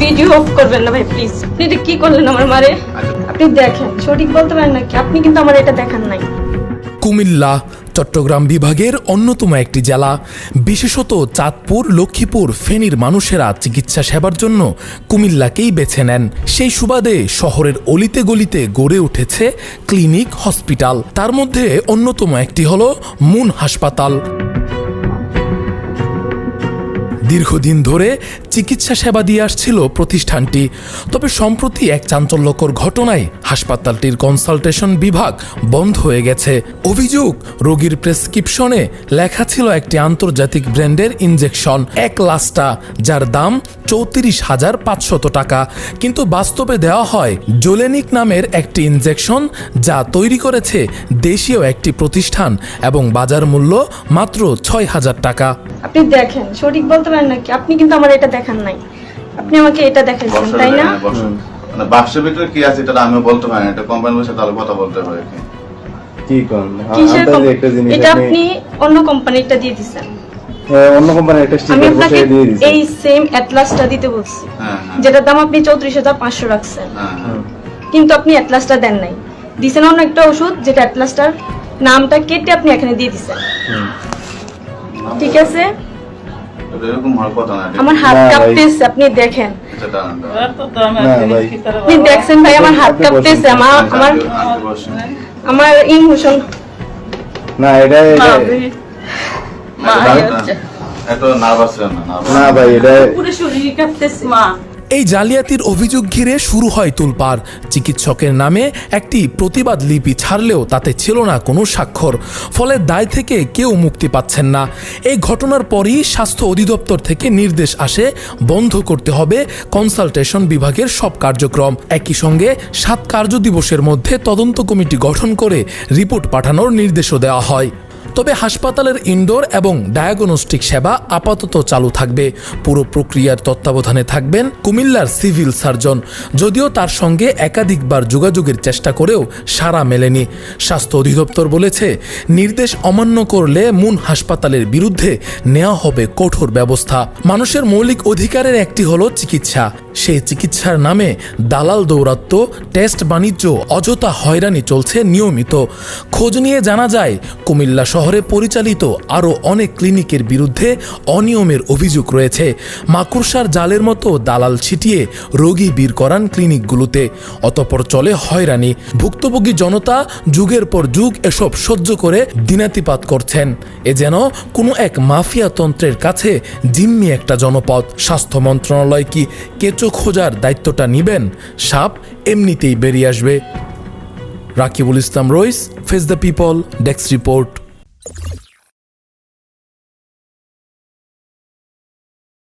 Video of করবেন না ভাই প্লিজ আপনি এটা কি করলেন আমার মারে? আপনি দেখেন, সঠিক বলতে পারেন নাকি? আপনি কিন্তু আমার এটা দেখান নাই। কুমিল্লা, চট্টগ্রাম বিভাগের অন্যতম একটি জেলা। বিশেষত চাঁদপুর, লক্ষ্মীপুর, ফেনীর মানুষেরা চিকিৎসা সেবার জন্য কুমিল্লাকেই বেছে নেন। সেই সুবাদে শহরের অলিতে গলিতে গড়ে উঠেছে ক্লিনিক হসপিটাল। তার মধ্যে অন্যতম একটি হল মুন হাসপাতাল। দীর্ঘদিন ধরে চিকিৎসা সেবা দিয়ে আসছিল প্রতিষ্ঠানটি। তবে সম্প্রতি এক চাঞ্চল্যকর ঘটনায় হাসপাতালটির কনসালটেশন বিভাগ বন্ধ হয়ে গেছে। অভিযোগ, রোগীর প্রেসক্রিপশনে লেখা ছিল একটি আন্তর্জাতিক ব্র্যান্ডের ইনজেকশন, এক লাস্টা, যার দাম চৌত্রিশ হাজার পাঁচশত টাকা। কিন্তু বাস্তবে দেওয়া হয়, জোলেনিক নামের একটি ইনজেকশন যা তৈরি করেছে দেশীয় একটি প্রতিষ্ঠান এবং বাজার মূল্য মাত্র ছয় হাজার টাকা। আপনি দেখেন, সঠিক বলতে পারেন নাকি? আপনি কিন্তু আমার এটা দেখান নাই। আপনি আমাকে এটা দেখাইছেন তাই না? মানে বাক্সের ভিতরে কি আছে এটা আমিও বলতে পারি না এটা কোম্পানির বসে তাহলে কথা বলতে হবে কি। কি করেন? কিসের আন্দাজে কম- একটা জিনিস এটা আপনি অন্য কোম্পানিটা দিয়ে দিচ্ছেন হ্যাঁ, অন্য কোম্পানির একটা স্টিকার বসিয়ে দিয়ে দিয়েছি এই সেম অ্যাটলাসটা দিতে বলছি। হ্যাঁ হ্যাঁ। যেটার দাম আপনি চৌত্রিশ হাজার পাঁচশো রাখছেন। কিন্তু আপনি অ্যাটলাসটা দেন নাই। দিছেন অন্য একটা ওষুধ যেটা অ্যাটলাসটার নামটা কেটে আপনি এখানে দিয়ে দিছেন। ঠিক আছে? আমার হাত না, ভাই। কাঁপতেছে আপনি দেখেন দেখছেন ভাই আমার হাত কাঁপতেছে আমার আমার আমার ইমোশন না এটা। এত নার্ভাস ভাই এটা পুরো শরীর কাঁপতেছে মা। এই জালিয়াতির অভিযোগ ঘিরে শুরু হয় তুলপার। চিকিৎসকের নামে একটি প্রতিবাদ লিপি ছাড়লেও তাতে ছিল না কোনো স্বাক্ষর। ফলে দায় থেকে কেউ মুক্তি পাচ্ছেন না। এই ঘটনার পরই স্বাস্থ্য অধিদপ্তর থেকে নির্দেশ আসে, বন্ধ করতে হবে কনসালটেশন বিভাগের সব কার্যক্রম। একই সঙ্গে সাত কার্য দিবসের মধ্যে তদন্ত কমিটি গঠন করে রিপোর্ট পাঠানোর নির্দেশও দেওয়া হয়। তবে হাসপাতালের ইনডোর এবং ডায়াগনস্টিক সেবা আপাতত চালু থাকবে। পুরো প্রক্রিয়ার তত্ত্বাবধানে থাকবেন কুমিল্লার সিভিল সার্জন। যদিও তার সঙ্গে একাধিকবার যোগাযোগের চেষ্টা করেও সাড়া মেলেনি। স্বাস্থ্য অধিদপ্তর বলেছে, নির্দেশ অমান্য করলে মুন হাসপাতালের বিরুদ্ধে নেওয়া হবে কঠোর ব্যবস্থা। মানুষের মৌলিক অধিকারের একটি হলো চিকিৎসা। সেই চিকিৎসার নামে দালাল দৌরাত্ম টেস্ট বাণিজ্য, অযথা হয়রানি চলছে নিয়মিত। খোঁজ নিয়ে জানা যায়, কুমিল্লা শহরে পরিচালিত আরও অনেক ক্লিনিকের বিরুদ্ধে অনিয়মের অভিযোগ রয়েছে। মাকুরসার জালের মতো দালাল ছিটিয়ে রোগী বীর করান ক্লিনিকগুলোতে। অতপর চলে হয়রানি। ভুক্তভোগী জনতা যুগের পর যুগ এসব সহ্য করে দিনাতিপাত করছেন। এ যেন কোনো এক মাফিয়া তন্ত্রের কাছে জিম্মি একটা জনপদ। স্বাস্থ্য মন্ত্রণালয় কি কেঁচো খোঁজার দায়িত্বটা নিবেন, সাপ এমনিতেই বেরিয়ে আসবে। Rakibul Islam Rais face the people desks report